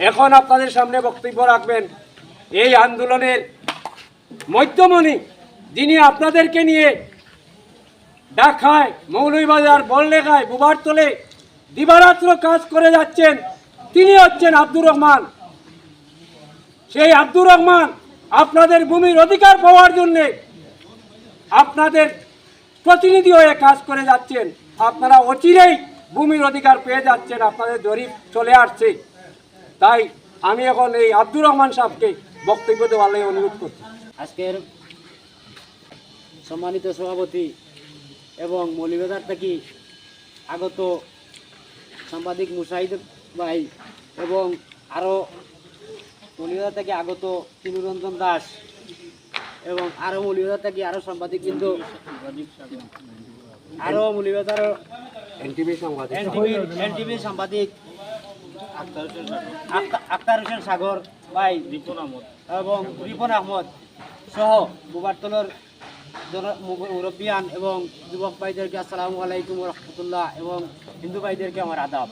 এখন আপনাদের সামনে বক্তব্য রাখবেন, এই আন্দোলনের মধ্যমণি যিনি আপনাদেরকে নিয়ে ঢাকায়, মৌলভীবাজার, বললেখায় বুবার তোলে দিবারাত্র কাজ করে যাচ্ছেন, তিনি হচ্ছেন আব্দুর রহমান। সেই আব্দুর রহমান আপনাদের ভূমির অধিকার পাওয়ার জন্যে আপনাদের প্রতিনিধি হয়ে কাজ করে যাচ্ছেন। আপনারা অচিরেই ভূমির অধিকার পেয়ে যাচ্ছেন, আপনাদের জরিপ চলে আসছে। তাই আমি এখন এই আব্দুর রহমান সাহেবকে বক্তব্য দেওয়ার লাগি অনুরোধ করছি। আজকের সম্মানিত সভাপতি এবং মৌলিবাজার থেকে আগত সাংবাদিক মুসাহিদ ভাই এবং আরও মৌলিবাজার থেকে আগত তিনুরঞ্জন দাস এবং আরও মৌলিবাজার থেকে আরও সাংবাদিক কিন্তু আরও মৌলিবাজার এনটিভি সাংবাদিক। এনটিভির সাংবাদিক আক্তার হোসেন সাগর ভাই রিপন আহমদ। এবং রিপন আহমদ সহ বুবারতলার মুরব্বিয়ান এবং যুবক ভাইদেরকে আসসালামু আলাইকুম রহমতুল্লাহ এবং হিন্দু ভাইদেরকে আমার আদাব।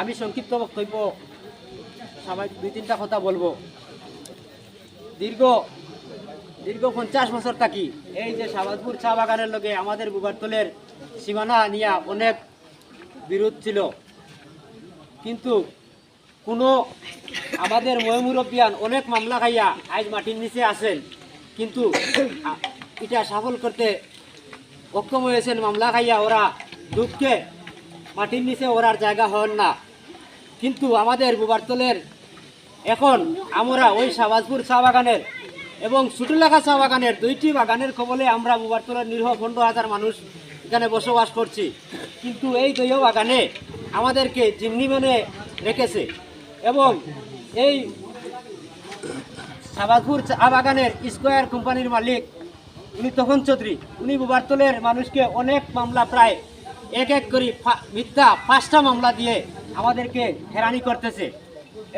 আমি সংক্ষিপ্ত বক্তব্য সবাই দুই তিনটা কথা বলব। দীর্ঘ দীর্ঘ পঞ্চাশ বছর থাকি এই যে শাহবাজপুর চা বাগানের লোকে আমাদের বুবারতলের সীমানা নিয়ে অনেক বিরোধ ছিল। কিন্তু কোনো আমাদের ময়মুরব্বিয়ান অনেক মামলা খাইয়া আজ মাটির নিচে আছেন। কিন্তু এটা সফল করতে অক্ষম হয়েছেন মামলা খাইয়া ওরা দুঃখে মাটির নিচে ওরার জায়গা হন না। কিন্তু আমাদের বুবারতলের এখন আমরা ওই শাহবাজপুর চা বাগানের এবং সুটুলাখা চা বাগানের দুইটি বাগানের কবলে আমরা বুবারতলের নিরীহ পনেরো হাজার মানুষ এখানে বসবাস করছি। কিন্তু এই দুই বাগানে আমাদেরকে জিম্নি মেনে রেখেছে এবং এই শাহবাজপুর চা বাগানের স্কোয়ার কোম্পানির মালিক, উনি তখন চৌধুরী, উনি বুবারতলের মানুষকে অনেক মামলা প্রায় এক এক করে মিথ্যা পাঁচটা মামলা দিয়ে আমাদেরকে হেরানি করতেছে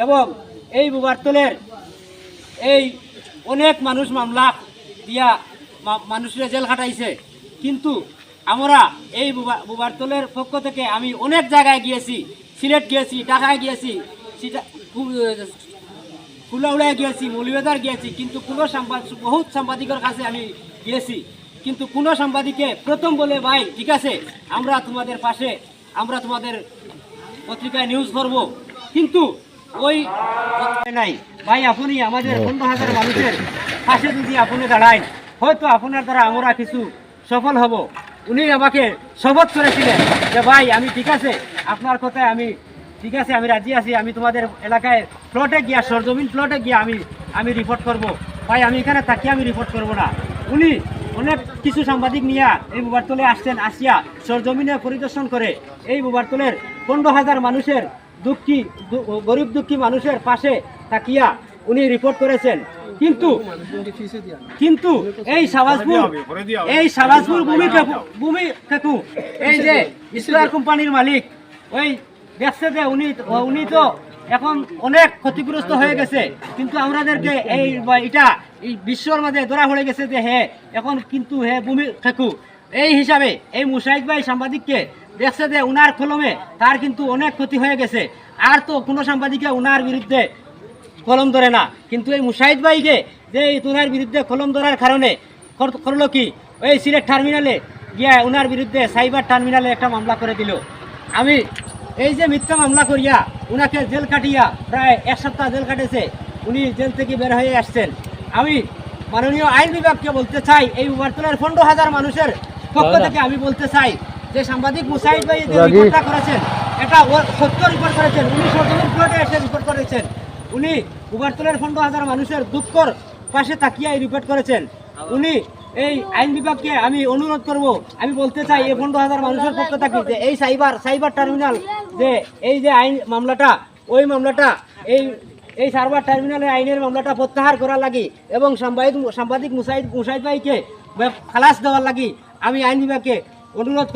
এবং এই বুবারতলের এই অনেক মানুষ মামলা দিয়া মানুষের জেল খাটাইছে। কিন্তু আমরা এই বুবা- বুবারতলের পক্ষ থেকে আমি অনেক জায়গায় গিয়েছি সিলেট গিয়েছি ঢাকায় গিয়েছি কুলাউড়ায় গিয়েছি মৌলিবাজার গিয়েছি কিন্তু কোনো সাংবাদ বহুত সাংবাদিকের কাছে আমি গিয়েছি। কিন্তু কোনো সাংবাদিকে প্রথম বলে ভাই ঠিক আছে আমরা তোমাদের পাশে আমরা তোমাদের পত্রিকায় নিউজ করব কিন্তু ওই নাই। ভাই আপনি আমাদের পনেরো হাজার মানুষের পাশে যদি আপনি দাঁড়ায় হয়তো আপনার দ্বারা আমরা কিছু সফল হব। উনি আমাকে শপথ করেছিলেন যে, ভাই, আমি ঠিক আছে, আপনার কথায় আমি ঠিক আছে, আমি রাজি আছি, আমি তোমাদের এলাকায় প্লটে গিয়া, সরজমিন প্লটে গিয়া আমি আমি রিপোর্ট করব। ভাই, আমি এখানে থাকি, আমি রিপোর্ট করব না। উনি অনেক কিছু সাংবাদিক নিয়ে এই বুবারতলে আসছেন, আসিয়া সরজমিনে পরিদর্শন করে এই বুবারতলের পনেরো হাজার মানুষের দুঃখী গরিব দুঃখী মানুষের পাশে তাকিয়া উনি রিপোর্ট করেছেন। কিন্তু কিন্তু এই এই ভূমি ভূমি কাকু এই যে স্কোয়ার কোম্পানির মালিক ওই দেখছে যে উনি উনি তো এখন অনেক ক্ষতিগ্রস্ত হয়ে গেছে। কিন্তু আমাদেরকে এই এটা এই বিশ্বর মাঝে ধরা পড়ে গেছে যে হে এখন কিন্তু হে ভূমি কাকু এই হিসাবে এই মুশাহিদ ভাই সাংবাদিককে দেখছে যে উনার কলমে তার কিন্তু অনেক ক্ষতি হয়ে গেছে। আর তো কোনো সাংবাদিকে উনার বিরুদ্ধে কলম ধরে না। কিন্তু এই মুশাহিদ ভাইকে যে এই তুনার বিরুদ্ধে কলম ধরার কারণে করল কি? ওই সিলেট টার্মিনালে গিয়া উনার বিরুদ্ধে সাইবার টার্মিনালে একটা মামলা করে দিল। আমি এই যে মিথ্যা মামলা করিয়া উনাকে জেল কাটিয়া প্রায় এক সপ্তাহ জেল কাটেছে উনি জেল থেকে বের হয়ে আসছেন। আমি মাননীয় আইন বিভাগকে বলতে চাই এই উমারতলার পনেরো হাজার মানুষের পক্ষ থেকে আমি বলতে চাই যে সাংবাদিক মুসাহিদ ভাই যে রিপোর্টটা করেছেন এটা সত্য রিপোর্ট করেছেন উনি সরজমিন প্লটে এসে রিপোর্ট করেছেন। উনি উবারতলের পনেরো হাজার মানুষের দুঃখর পাশে তাকিয়ে রিপোর্ট করেছেন। উনি এই আইন বিভাগকে আমি অনুরোধ করব, আমি বলতে চাই এই পনেরো হাজার মানুষের পক্ষ থাকি যে এই সাইবার সাইবার টার্মিনাল যে এই যে আইন মামলাটা, ওই মামলাটা, এই এই সার্ভার টার্মিনালের আইনের মামলাটা প্রত্যাহার করার লাগি এবং সাংবাদিক সাংবাদিক মুসাইদ মুসাইদ ভাইকে খালাস দেওয়ার লাগি আমি আইন বিভাগকে অনুরোধ